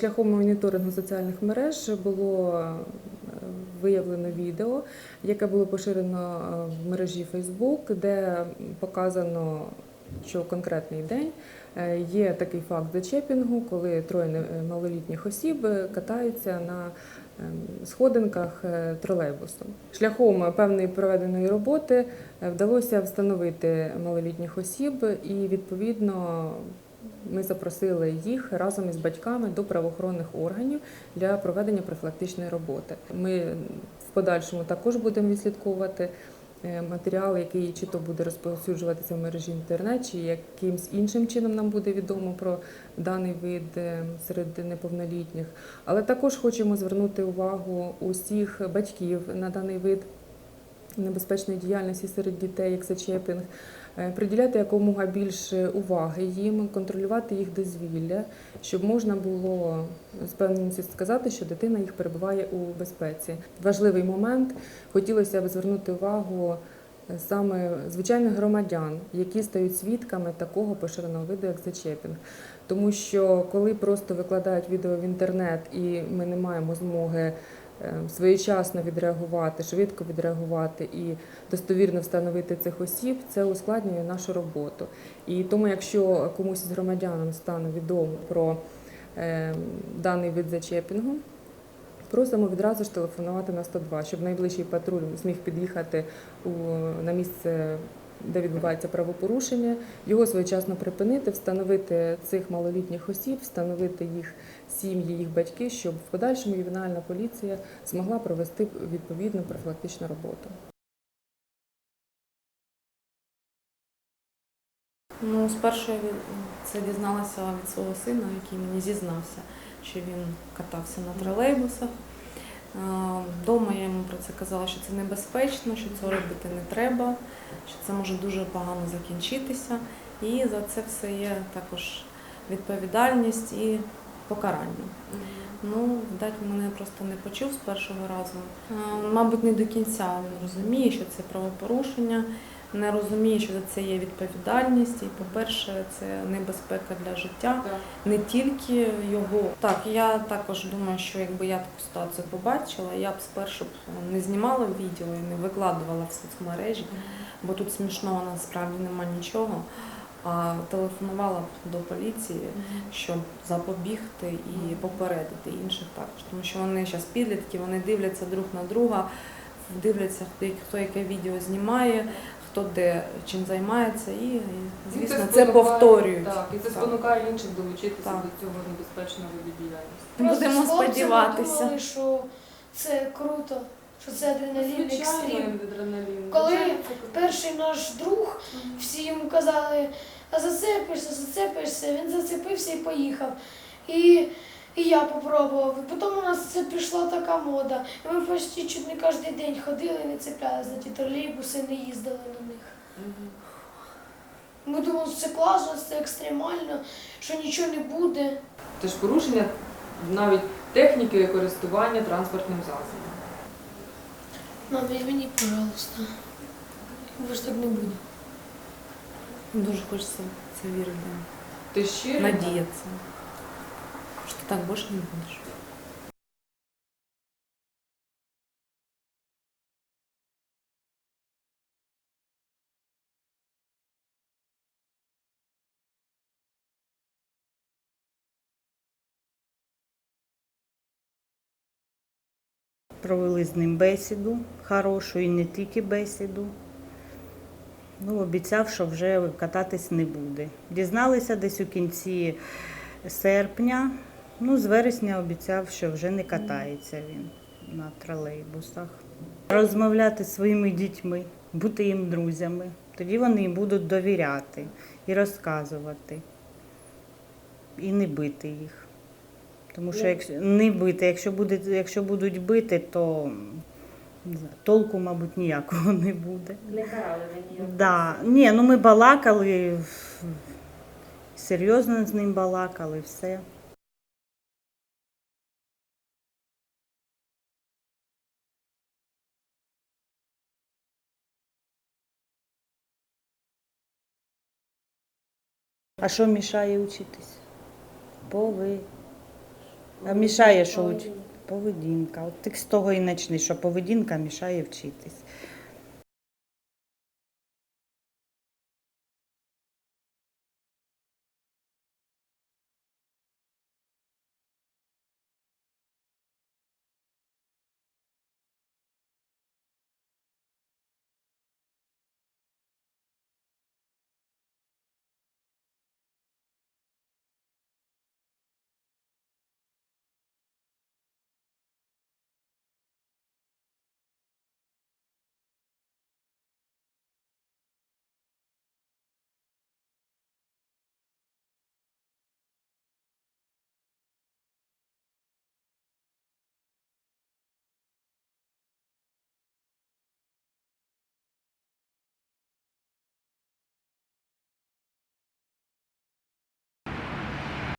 Шляхом моніторингу соціальних мереж було е, виявлено відео, яке було поширено е, в мережі Facebook, де показано, що конкретний день е, є такий факт зачепінгу, коли троє малолітніх осіб катаються на ем, сходинках тролейбусу. Шляхом певної проведеної роботи вдалося встановити малолітніх осіб і відповідно ми запросили їх разом із батьками до правоохоронних органів для проведення профілактичної роботи. Ми в подальшому також будемо відслідковувати е, матеріал, який чи то буде розповсюджуватися в мережі інтернет, чи якимсь іншим чином нам буде відомо про даний вид е, серед неповнолітніх. Але також хочемо звернути увагу усіх батьків на даний вид небезпечної діяльності серед дітей, як зачепінг, е, приділяти якомога більше уваги їм, контролювати їх дозвілля, щоб можна було з певністю сказати, що дитина їх перебуває у безпеці. Важливий момент хотілося б звернути увагу е, саме звичайних громадян, які стають свідками такого поширеного виду, як зачепінг. Тому що коли просто викладають відео в інтернет і ми не маємо змоги е, своєчасно відреагувати, швидко відреагувати і достовірно встановити цих осіб, це ускладнює нашу роботу. І тому, якщо комусь з громадянам стане відомо про е, даний вид зачепінгу, просимо відразу ж телефонувати на 102, щоб найближчий патруль зміг під'їхати на місце. Де відбувається правопорушення, його своєчасно припинити, встановити цих малолітніх осіб, встановити їх сім'ї, їх батьки, щоб в подальшому ювенальна поліція змогла провести відповідну профілактичну роботу. Ну, спершу я це дізналася від свого сина, який мені зізнався, що він катався на тролейбусах. Вдома я йому про це казала, що це небезпечно, що цього робити не треба, що це може дуже погано закінчитися. І за це все є також відповідальність і покарання. Ну, видать, мене просто не почув з першого разу. Е, Мабуть, не до кінця він розуміє, що це правопорушення, не розуміє, що за це є відповідальність. І, по-перше, це небезпека для життя, не тільки його. Так, я також думаю, що якби я таку ситуацію побачила, я б спершу б не знімала відео і не викладувала в соцмережі, бо тут смішного насправді нема нічого. А телефонувала б до поліції, щоб запобігти і попередити інших також. Тому що вони зараз підлітки, вони дивляться друг на друга, дивляться, хто яке відео знімає, хто де чим займається, і, і, звісно, це це повторюють. Так, і це Так. спонукає інших долучитися Так. до цього небезпечного. Просто Будемо сподіватися. думали, що це круто, що це адреналін екстрім. адреналін. Коли. Перший наш друг, всі йому казали, а зацепишся, зацепишся, він зацепився і поїхав. І, і я попробував. І потім у нас це пішла така мода. І ми почти чуть не кожен день ходили і не цеплялися за ті тролейбуси, не їздили на них. Ми думали, що це класно, це екстремально, що нічого не буде. Це ж порушення навіть техніки користування транспортним засобом. Мам, мені, пожалуйста. Бо ж так не буде. Дуже хочеться в це вірити, Ти щиро? надіятися, так більше не будеш. Провели з ним бесіду хорошу і не тільки бесіду. Ну, обіцяв, що вже кататись не буде. Дізналися десь у кінці серпня. Ну, з вересня обіцяв, що вже не катається він на тролейбусах. Розмовляти зі своїми дітьми, бути їм друзями. Тоді вони їм будуть довіряти і розказувати, і не бити їх. Тому що якщо не бити, якщо буде, якщо будуть бити, то толку, мабуть, ніякого не буде. Не карали ви? Да. Ні, ну ми балакали, серйозно з ним балакали, все. А що мішає вчитись? Пови. А мішає, що уч- поведінка. От ти з того і почни, що поведінка мішає вчитись.